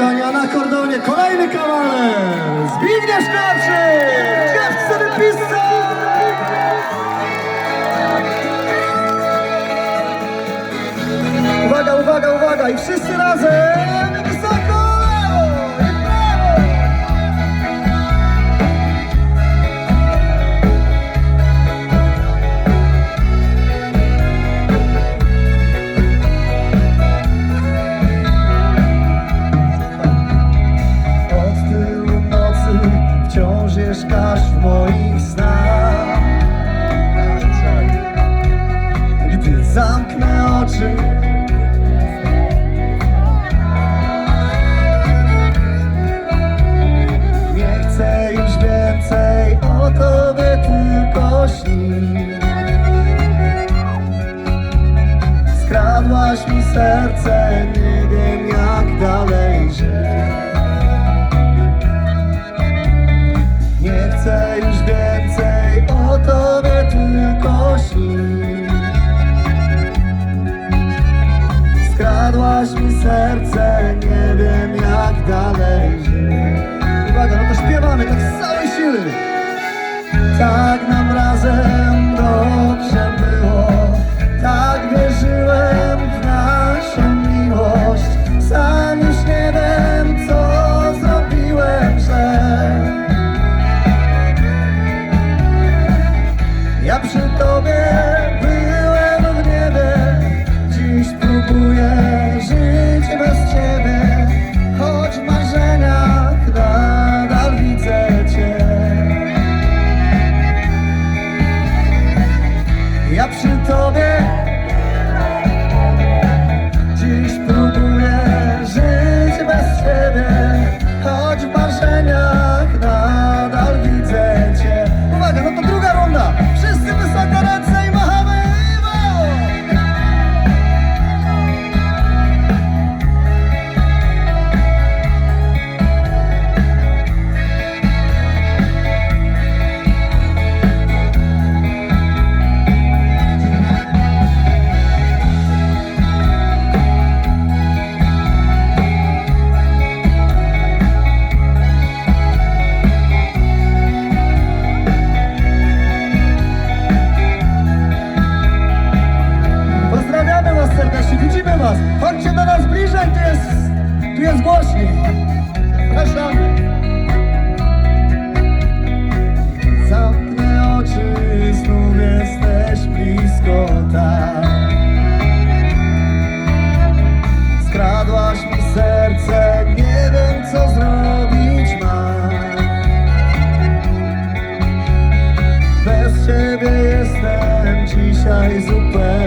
Konia na kordonie, kolejny kawaler! Zbigniew Szklarczyk! Mieszkasz w moich snach. Gdy zamknę oczy. Nie chcę już więcej o tobie tylko śnić Skradłaś mi serce, nie serce, nie wiem jak dalej. Uwaga, no to śpiewamy tak z całej siły. Tak nam razem Ja przy nas bliżej, tu jest, tu jest głośniej. Zapraszamy Zamknę oczy, znów jesteś blisko tak. Skradłaś mi serce, nie wiem co zrobić mam. Bez ciebie jestem dzisiaj zupełnie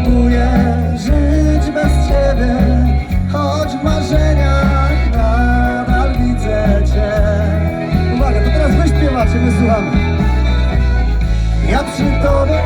Dziś próbuję żyć bez ciebie Choć w marzeniach nadal widzę cię. Uwaga, to teraz wy śpiewacie, my słuchamy. Ja przy tobie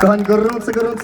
Kochani, gorący, gorący